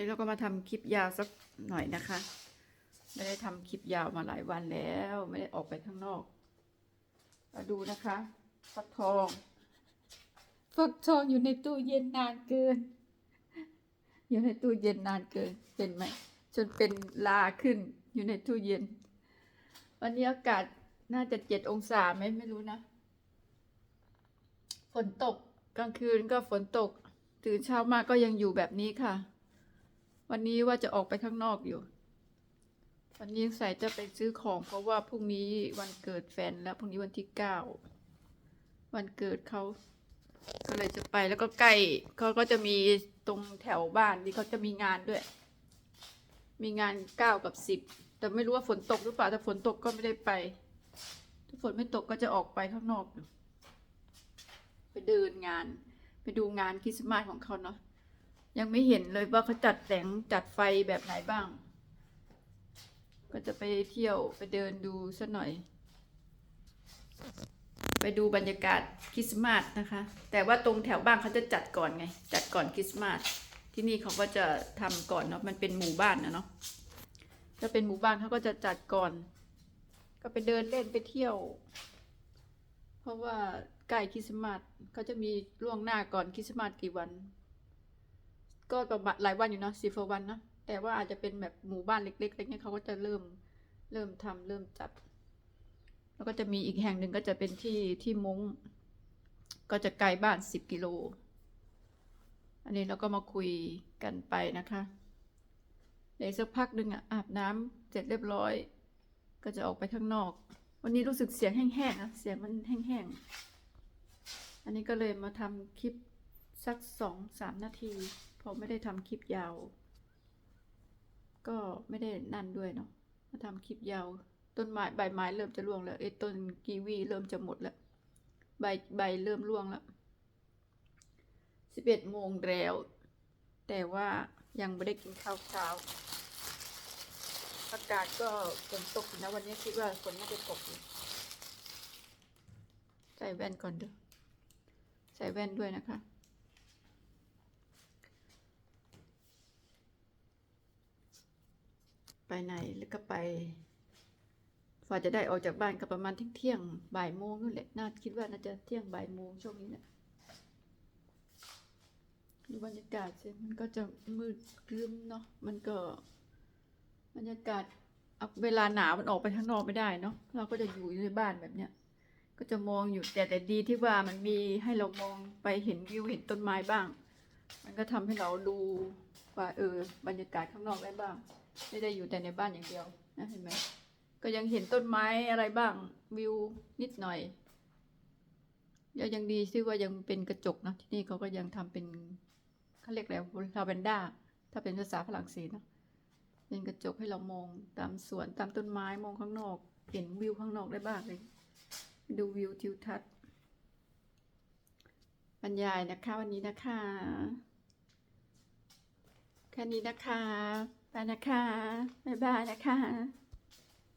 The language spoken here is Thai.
นี่เราก็มาทำคลิปยาวสักหน่อยนะคะ ไม่ได้ทำคลิปยาวมาหลายวันแล้ว ไม่ได้ออกไปข้างนอกมาดูนะคะฟักทองฟักทองอยู่ในตู้เย็นนานเกิน อยู่ในตู้เย็นนานเกิน เป็นไหมจนเป็นลาขึ้นอยู่ในตู้เย็น วันนี้อากาศน่าจะเจ็ดองศาไหมไม่รู้นะ ฝนตกกลางคืนก็ฝนตก ตื่นเช้ามาก็ยังอยู่แบบนี้ค่ะ วันนี้ว่าจะออกไปข้างนอกอยู่ วันนี้ใส่จะไปซื้อของ เพราะว่าพรุ่งนี้วันเกิดแฟนแล้วพรุ่งนี้วันที่เก้าวันเกิดเขาก็เลยจะไปแล้วก็ใกล้เขาก็จะมีตรงแถวบ้านที่เขาจะมีงานด้วย มีงานเก้ากับสิบแต่ไม่รู้ว่าฝนตกหรือเปล่าถ้าฝนตกก็ไม่ได้ไปถ้าฝนไม่ตกก็จะออกไปข้างนอกอยู่ไปเดินงาน ไปดูงานคริสต์มาสของเขาเนาะ ยังไม่เห็นเลยว่าเขาจัดแสงจัดไฟแบบไหนบ้าง ก็จะไปเที่ยวไปเดินดูสักหน่อย ไปดูบรรยากาศคริสต์มาสนะคะ แต่ว่าตรงแถวบ้านเขาจะจัดก่อนไง จัดก่อนคริสต์มาสที่นี่เขาก็จะทำก่อนเนาะมันเป็นหมู่บ้านนะเนาะถ้าเป็นหมู่บ้านเขาก็จะจัดก่อน ก็ไปเดินเล่นไปเที่ยว เพราะว่าใกล้คริสต์มาสเขาจะมีล่วงหน้าก่อนคริสต์มาสกี่วัน ก็ประมาณหลายวันอยู่เนาะสี่วันนะแต่ว่าอาจจะเป็นแบบหมู่บ้านเล็กๆอะไรเงี้ยเขาก็จะเริ่มเริ่มทำเริ่มจัด แล้วก็จะมีอีกแห่งหนึ่งก็จะเป็นที่ที่มงก็จะไกลบ้านสิบกิโล อันนี้เราก็มาคุยกันไปนะคะเดี๋ยวสักพักหนึ่งอะอาบน้ำเสร็จเรียบร้อย ก็จะออกไปข้างนอก วันนี้รู้สึกเสียงแห้งๆนะเสียงมันแห้งๆอันนี้ก็เลยมาทำคลิป สักสองสามนาทีเพราะไม่ได้ทำคลิปยาว ก็ไม่ได้นั่นด้วยเนาะมาทำคลิปยาว ต้นไม้ใบไม้เริ่มจะร่วงแล้วไอ้ต้นกีวีเริ่มจะหมดแล้วใบใบเริ่มร่วงแล้วสิบเอ็ดโมงแล้ว แต่ว่ายังไม่ได้กินข้าวเช้าอากาศก็ฝนตกนะวันนี้คิดว่าฝนน่าจะตกใส่แว่นก่อนเด้อใส่แว่นด้วยนะคะ ไปไหนแล้วก็ไปฝ่าจะได้ออกจากบ้านก็ประมาณเที่ยงบ่ายโมงนู่นแหละน่าคิดว่าน่าจะเที่ยงบ่ายโมงช่วงนี้นี่ยดูบรรยากาศสิมันก็จะมืดครึ้มเนาะมันก็ บรรยากาศเอาเวลาหนาวมันออกไปข้างนอกไม่ได้เนาะเราก็จะอยู่ในบ้านแบบเนี้ยก็จะมองอยู่แต่แต่ดีที่ว่ามันมีให้เรามองไปเห็นวิวเห็นต้นไม้บ้าง มันก็ทำให้เราดูว่าเออบรรยากาศข้างนอกได้บ้าง ไม่ได้อยู่แต่ในบ้านอย่างเดียวนะเห็นไหมก็ยังเห็นต้นไม้อะไรบ้างวิวนิดหน่อยแล้วยังดีที่ว่ายังเป็นกระจกนะที่นี่เขาก็ยังทำเป็นเขาเรียกอะไรลาเวนด้าถ้าเป็นภาษาฝรั่งเศสนะเป็นกระจกให้เรามองตามสวนตามต้นไม้มองข้างนอก เห็นวิวข้างนอกได้บ้างเลย ดูวิวทิวทัศน์บรรยายนะคะวันนี้นะคะ แค่นี้นะคะ ไปนะคะ บ๊ายบายนะคะ